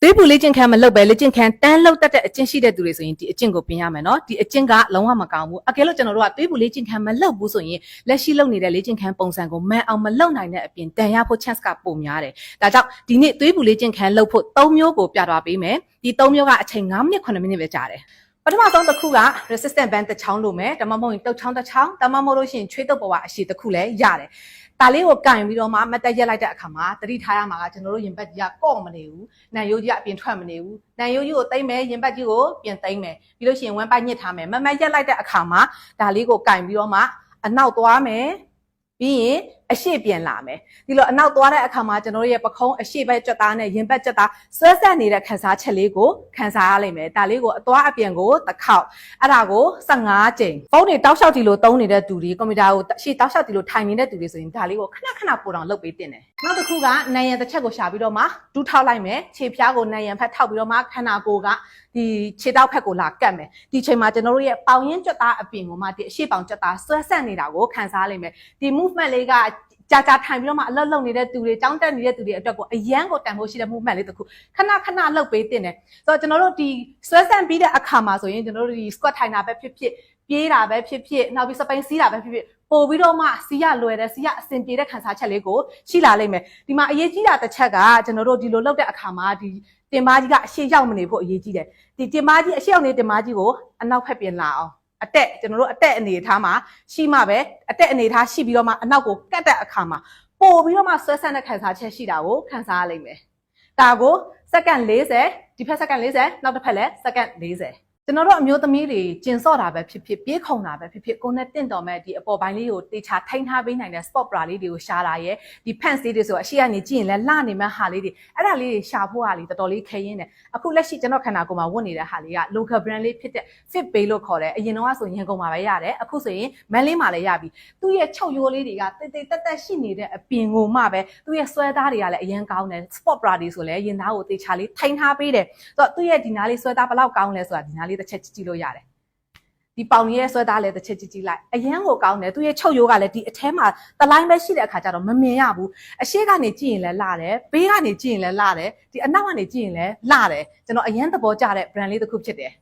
သွေးပူလေ့ကျင့်ခန်းမလုပ်ပဲလေ့ကျင့်ခန်းတန်းလောက်တတ်တဲ့အကျင့်ရှိတဲ့သူတွေဆိုရင်ဒီအကျင့်ကိုပြင်ရမယ်နော်ဒီအကျင့်ကလုံးဝမကောင်းဘူးအကယ်လို့ကျွန်တော်တို့ကသွေးပူလေ့ကျင့်ခန်းမလုပ်ဘူးဆိုရင်လက်ရှိလုပ်နေတဲ့လေ့ကျင့်ခန်းပုံစံကိုမှန်အောင်မလုပ်နိုင်တဲ့အပြင်တန်ရဖို့ chance ကပိုများတယ်ဒါကြောင့်ဒီနေ့သွေးပူလေ့ကျင့်ခန်းလုပ်ဖို့၃မျိုးကိုပြသွားပေးမယ်ဒီ၃မျိုးကအချိန်9မိနစ်9မိနစ်ပဲကြာတယ် ပထမဆုံးတစ်ခုက resistant band တစ်ချောင်းလို့မယ်ဒါမှမဟုတ်ရင်တုတ်ချောင်းတစ်ချောင်းဒါမှမဟုတ်လို့ရှိရင်ချွေးတုပ်ပေါ်ကအရှိတစ်ခုလည်းရတယ်ဒါလေးကိုကင်ပြီးတော့မှမတ်တက်ရက်လိုက်တဲ့အခါမှာတတိထားရမှာကကျွန်တော်တို့ရင်ဘတ်ကြီးကကော့မနေဘူးနံရိုးကြီးကအပြင်ထွက်မနေဘူးနံရိုးကြီးကိုတိမ့်မယ်ရင်ဘတ်ကြီးကိုပြင်တိမ့်မယ်ပြီးလို့ရှိရင်ဝမ်းပိုက်ညစ်ထားမယ်မမတ်ရက်လိုက်တဲ့အခါမှာဒါလေးကိုကင်ပြီးတော့မှအနောက်သွားမယ်ပြီးရင်အရှိပြန်လာမယ်ဒီလိုအနောက်သွားတဲ့အခါမှာကျွန်တော်တို့ရဲ့ပခုံးအရှိဘက်ကြက်သားနဲ့ရင်ဘတ်ကြက်သားဆွဲဆက်နေတဲ့ခန်းစားချက်လေးကိုခန်းစားရလိမ့်မယ်ဒါလေးကိုအသွားအပြန်ကိုတစ်ခေါက်အဲ့ဒါကို15ကြိမ်ဖုန်းတွေတောက်လျှောက်တီလို့သုံးနေတဲ့သူတွေကွန်ပျူတာကိုရှေ့တောက်လျှောက်တီလို့ထိုင်နေတဲ့သူတွေဆိုရင်ဒါလေးကိုခဏခဏပို့အောင်လုပ်ပေးတင်တယ်နောက်တစ်ခုကနံရံတစ်ချက်ကိုရှာပြီးတော့မှဒူးထောက်လိုက်မယ်ခြေဖျားကိုနံရံဖက်ထောက်ပြီးတော့မှခန္ဓာကိုယ်ကဒီခြေတောက်ဖက်ကိုလာကတ်မယ်ဒီချိန်မှာကျွန်တော်တို့ရဲ့ပေါင်ရင်းကြက်သားအပြင်ကိုမှဒီအရှိပေါင်ကြက်သားဆွဲဆက်နေတာကိုခံစားလိမ့်မယ်ဒီ movement လေးက ကြာကြာထိုင်ပြီးတော့မှအလုပ်လုပ်နေတဲ့သူတွေတောင်းတက်နေတဲ့သူတွေအတွက်ကိုအရန်ကိုတန်ဖို့ရှိတဲ့ movement လေးတစ်ခုခဏခဏလုပ်ပေးတင်တယ်ဆိုတော့ကျွန်တော်တို့ဒီဆွဲဆန့်ပြီးတဲ့အခါမှာဆိုရင်ကျွန်တော်တို့ဒီ squat ထိုင်တာပဲဖြစ်ဖြစ်ပြေးတာပဲဖြစ်ဖြစ်နောက်ပြီးစပိန်စီးတာပဲဖြစ်ဖြစ်ပို့ပြီးတော့မှစီးရလွယ်တယ်စီးရအဆင်ပြေတဲ့ခံစားချက်လေးကိုရှိလာလိမ့်မယ်ဒီမှာအရေးကြီးတာတစ်ချက်ကကျွန်တော်တို့ဒီလိုလုပ်တဲ့အခါမှာဒီတင်မားကြီးကအရှိရောက်မနေဖို့အရေးကြီးတယ်ဒီတင်မားကြီးအရှိရောက်နေတင်မားကြီးကိုအနောက်ဖက်ပြင်လာအောင် အတက်ကျွန်တော်တို့အတက်အနေထားမှာရှိမှပဲအတက်အနေထားရှိပြီးတော့မှအနောက်ကိုကတ်တဲ့အခါမှာပို့ပြီးတော့မှဆွဲဆန့်တဲ့ခံစားချက်ရှိတာကိုခံစားရလိမ့်မယ်ဒါကိုစက္ကန့်40ဒီဖက်စက္ကန့်40နောက်တစ်ဖက်လည်းစက္ကန့်40 ကျွန်တော်တို့အမျိုးသမီးတွေကျင်စော့တာပဲဖြစ်ဖြစ်ပြေးခုံတာပဲဖြစ်ဖြစ်ကိုယ်နဲ့တင့်တော်မဲ့ဒီအပေါ်ပိုင်းလေးကိုတေချာထိန်းထားပေးနိုင်တဲ့ sport bra လေးတွေကိုရှားတာရဲ့ဒီ pants လေးတွေဆိုအရှိကနေကြည့်ရင်လည်းလှနေမဲ့ဟာလေးတွေအဲ့ဒါလေးတွေရှာဖို့ဟာလေးတော်တော်လေးခဲရင်းတယ်အခုလက်ရှိကျွန်တော်ခန္ဓာကိုယ်မှာဝတ်နေတဲ့ဟာလေးက local brand လေးဖြစ်တဲ့ fit bay လို့ခေါ်တယ်အရင်တော့ဆိုရင်ကုန်မှာပဲရတယ်အခုဆိုရင်မန်းလေးမှာလည်းရပြီသူ့ရဲ့ချုပ်ရိုးလေးတွေကတိတ်တိတ်တက်တက်ရှိနေတဲ့အပြင်ကိုမှပဲသူ့ရဲ့ဆွဲသားတွေကလည်းအရင်ကောင်းတယ် sport bra တွေဆိုလည်းရင်သားကိုတေချာလေးထိန်းထားပေးတယ်ဆိုတော့သူ့ရဲ့ဒီနားလေးဆွဲသားဘယ်လောက်ကောင်းလဲဆိုတာဒီနားလေးတစ်ချက်ကြည့်ကြည့်လို့ရတယ်ဒီပေါင်ကြီးရဲ့ဆွဲသားလည်းတစ်ချက်ကြည့်ကြည့်လိုက်အရန်ကိုကောင်းတယ်သူရဲ့ချုပ်ရိုးကလည်းဒီအထဲမှာတလိုင်းပဲရှိတဲ့အခါကျတော့မမြင်ရဘူးအရှိကနေကြည့်ရင်လည်းလှတယ်ဘေးကနေကြည့်ရင်လည်းလှတယ်ဒီအနောက်ကနေကြည့်ရင်လည်းလှတယ်ကျွန်တော်အရန်သဘောကျတဲ့ brand လေးတစ်ခုဖြစ်တယ်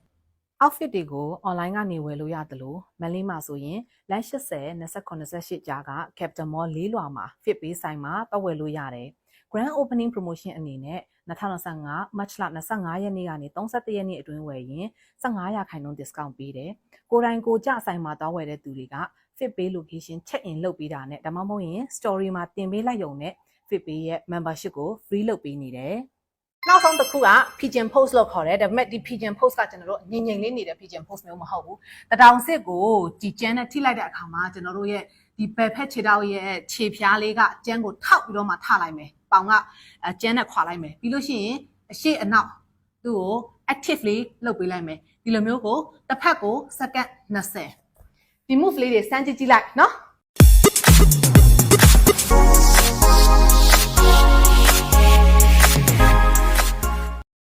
outfit တွေကို online ကနေဝယ်လို့ရတယ်လို့မန်လေးမှာဆိုရင်လမ်း80 29 28ကြားက Captain Mall လေးလွာမှာ fit ပေးဆိုင်မှာတော့ဝယ်လို့ရတယ် Grand Opening Promotion အနေနဲ့2025 March လ25ရက်နေ့ကနေ31ရက်နေ့အတွင်းဝယ်ရင်15ရာခိုင်နှုန်း discount ပေးတယ်။ကိုယ်တိုင်ကိုကြဆိုင်မှာတော့ဝယ်တဲ့သူတွေက fit pay location check in လုပ်ပေးတာနဲ့ဒါမှမဟုတ်ရင် story မှာတင်ပေးလိုက်ရုံနဲ့ fit pay ရဲ့ membership ကို free လုပ်ပေးနေတယ်။နောက်ဆုံးတစ်ခုက pigeon post လို့ခေါ်တယ်ဒါပေမဲ့ဒီ pigeon post ကကျွန်တော်တို့ငြိမ်ငြိမ်လေးနေတဲ့ pigeon post မျိုးမဟုတ်ဘူးတတောင်စစ်ကိုဒီကျန်းနဲ့ထိလိုက်တဲ့အခါမှာကျွန်တော်တို့ရဲ့ဒီဘယ်ဖက်ခြေထောက်ရဲ့ခြေဖြားလေးကကျန်းကိုထောက်ပြီးတော့မှထလိုက်မယ် ပေါင်ကအကျန်းနဲ့ခွာလိုက်မယ်ပြီးလို့ရှိရင်အရှိအနောက်သူ့ကို actively လုပ်ပေးလိုက်မယ်ဒီလိုမျိုးကိုတစ်ဖက်ကိုစက္ကန့်20ဒီ move လေးတွေစမ်းကြည့်ကြည့်လိုက်နော်